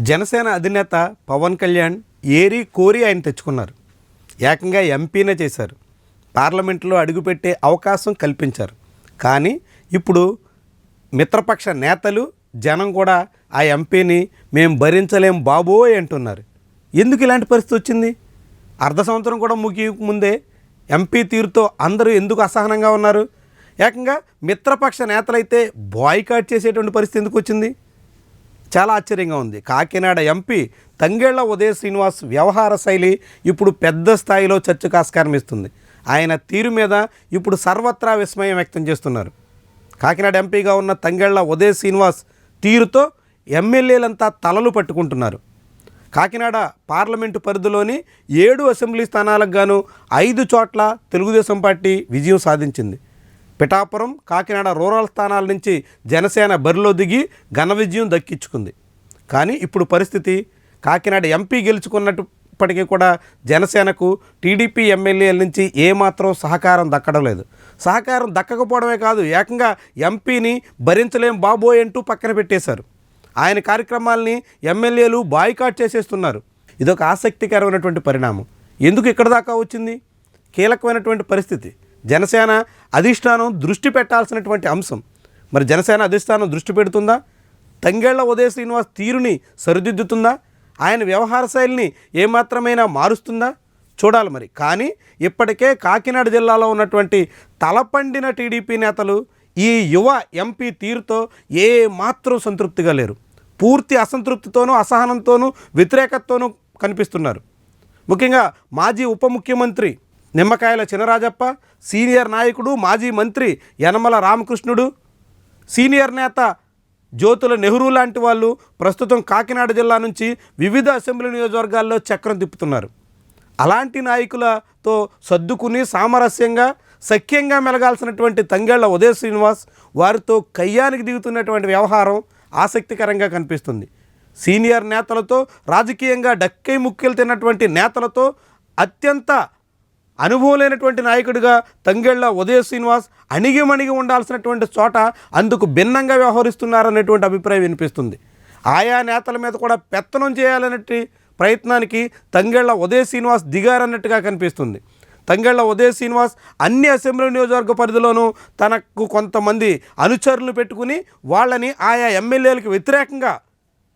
జనసేన అధినేత పవన్ కళ్యాణ్ ఏరి కోరి ఆయన తెచ్చుకున్నారు. ఏకంగా ఎంపీనే చేశారు. పార్లమెంట్లో అడుగుపెట్టే అవకాశం కల్పించారు. కానీ ఇప్పుడు మిత్రపక్ష నేతలు జనం కూడా ఆ ఎంపీని మేము భరించలేం బాబోయ్ అంటున్నారు. ఎందుకు ఇలాంటి పరిస్థితి వచ్చింది? అర్ధ సంవత్సరం కూడా ముగి ముందే ఎంపీ తీరుతో అందరూ ఎందుకు అసహనంగా ఉన్నారు? ఏకంగా మిత్రపక్ష నేతలైతే బాయ్కాట్ చేసేటువంటి పరిస్థితి ఎందుకు వచ్చింది? చాలా ఆశ్చర్యంగా ఉంది. కాకినాడ ఎంపీ తంగేళ్ళ ఉదయ శ్రీనివాస్ వ్యవహార శైలి ఇప్పుడు పెద్ద స్థాయిలో చర్చకు ఆస్కారం ఇస్తుంది. ఆయన తీరు మీద ఇప్పుడు సర్వత్రా విస్మయం వ్యక్తం చేస్తున్నారు. కాకినాడ ఎంపీగా ఉన్న తంగేళ్ళ ఉదయ శ్రీనివాస్ తీరుతో ఎమ్మెల్యేలంతా తలలు పట్టుకుంటున్నారు. కాకినాడ పార్లమెంటు పరిధిలోని ఏడు అసెంబ్లీ స్థానాలకు గాను ఐదు చోట్ల తెలుగుదేశం పార్టీ విజయం సాధించింది. పిఠాపురం కాకినాడ రూరల్ స్థానాల నుంచి జనసేన బరిలో దిగి ఘన విజయం దక్కించుకుంది. కానీ ఇప్పుడు పరిస్థితి కాకినాడ ఎంపీ గెలుచుకున్నప్పటికీ కూడా జనసేనకు టీడీపీ ఎమ్మెల్యేల నుంచి ఏమాత్రం సహకారం దక్కడం లేదు. సహకారం దక్కకపోవడమే కాదు ఏకంగా ఎంపీని భరించలేం బాబోయ్ అంటూ పక్కన పెట్టేశారు. ఆయన కార్యక్రమాల్ని ఎమ్మెల్యేలు బాయ్కాట్ చేసేస్తున్నారు. ఇదొక ఆసక్తికరమైనటువంటి పరిణామం. ఎందుకు ఇక్కడ దాకా వచ్చింది? కీలకమైనటువంటి పరిస్థితి. జనసేన అధిష్టానం దృష్టి పెట్టాల్సినటువంటి అంశం. మరి జనసేన అధిష్టానం దృష్టి పెడుతుందా? తంగేళ్ళ ఉదయ శ్రీనివాస్ తీరుని సరిదిద్దుతుందా? ఆయన వ్యవహార శైలిని ఏమాత్రమైనా మారుస్తుందా? చూడాలి మరి. కానీ ఇప్పటికే కాకినాడ జిల్లాలో ఉన్నటువంటి తలపండిన టీడీపీ నేతలు ఈ యువ ఎంపీ తీరుతో ఏ మాత్రం సంతృప్తిగా లేరు. పూర్తి అసంతృప్తితోనూ అసహనంతోనూ వ్యతిరేకతతోనూ కనిపిస్తున్నారు. ముఖ్యంగా మాజీ ఉప ముఖ్యమంత్రి నిమ్మకాయల చినరాజప్ప సీనియర్ నాయకుడు మాజీ మంత్రి యనమల రామకృష్ణుడు సీనియర్ నేత జ్యోతుల నెహ్రూ లాంటి వాళ్ళు ప్రస్తుతం కాకినాడ జిల్లా నుంచి వివిధ అసెంబ్లీ నియోజకవర్గాల్లో చక్రం తిప్పుతున్నారు. అలాంటి నాయకులతో సర్దుకుని సామరస్యంగా సఖ్యంగా మెలగాల్సినటువంటి తంగేళ్ళ ఉదయ శ్రీనివాస్ వారితో కయ్యానికి దిగుతున్నటువంటి వ్యవహారం ఆసక్తికరంగా కనిపిస్తుంది. సీనియర్ నేతలతో రాజకీయంగా డక్కై ముక్కెలు తిన్నటువంటి నేతలతో అత్యంత అనుభవం లేనటువంటి నాయకుడిగా తంగెళ్ళ ఉదయ శ్రీనివాస్ అణిగిమణిగి ఉండాల్సినటువంటి చోట అందుకు భిన్నంగా వ్యవహరిస్తున్నారనేటువంటి అభిప్రాయం వినిపిస్తుంది. ఆయా నేతల మీద కూడా పెత్తనం చేయాలన్నట్టు ప్రయత్నానికి తంగెళ్ళ ఉదయ శ్రీనివాస్ దిగారన్నట్టుగా కనిపిస్తుంది. తంగెళ్ళ ఉదయ శ్రీనివాస్ అన్ని అసెంబ్లీ నియోజకవర్గ పరిధిలోనూ తనకు కొంతమంది అనుచరులు పెట్టుకుని వాళ్ళని ఆయా ఎమ్మెల్యేలకు వ్యతిరేకంగా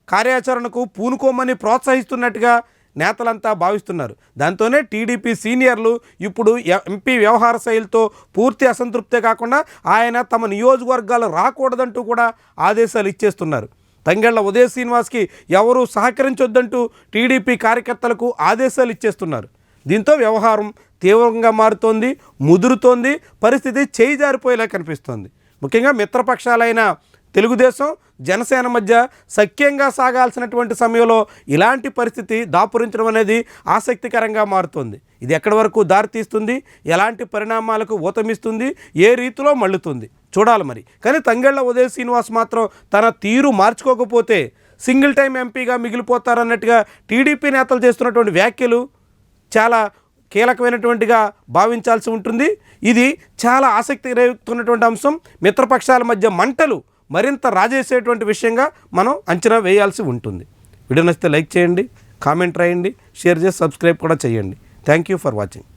కార్యాచరణకు పూనుకోమని ప్రోత్సహిస్తున్నట్టుగా నేతలంతా భావిస్తున్నారు. దాంతోనే టీడీపీ సీనియర్లు ఇప్పుడు ఎంపీ వ్యవహార శైలితో పూర్తి అసంతృప్తే కాకుండా ఆయన తమ నియోజకవర్గాలు రాకూడదంటూ కూడా ఆదేశాలు ఇచ్చేస్తున్నారు. తంగెళ్ళ ఉదయ శ్రీనివాస్కి ఎవరూ సహకరించొద్దంటూ టీడీపీ కార్యకర్తలకు ఆదేశాలు ఇచ్చేస్తున్నారు. దీంతో వ్యవహారం తీవ్రంగా మారుతోంది ముదురుతోంది పరిస్థితి చేయిజారిపోయేలా కనిపిస్తోంది. ముఖ్యంగా మిత్రపక్షాలైన తెలుగుదేశం జనసేన మధ్య సఖ్యంగా సాగాల్సినటువంటి సమయంలో ఇలాంటి పరిస్థితి దాపురించడం అనేది ఆసక్తికరంగా మారుతుంది. ఇది ఎక్కడి వరకు దారితీస్తుంది ఎలాంటి పరిణామాలకు ఊతమిస్తుంది? ఏ రీతిలో మళ్ళుతుంది? చూడాలి మరి. కానీ తంగెళ్ళ ఉదయ శ్రీనివాస్ మాత్రం తన తీరు మార్చుకోకపోతే సింగిల్ టైం ఎంపీగా మిగిలిపోతారన్నట్టుగా టీడీపీ నేతలు చేస్తున్నటువంటి వ్యాఖ్యలు చాలా కీలకమైనటువంటిగా భావించాల్సి ఉంటుంది. ఇది చాలా ఆసక్తి రేపుతున్నటువంటి అంశం. మిత్రపక్షాల మధ్య మంటలు మరింత రాజేసేటువంటి విషయంగా మనం అంచనా వేయాల్సి ఉంటుంది. వీడియో నచ్చితే లైక్ చేయండి కామెంట్ రాయండి షేర్ చేసి సబ్స్క్రైబ్ కూడా చేయండి. Thank you for watching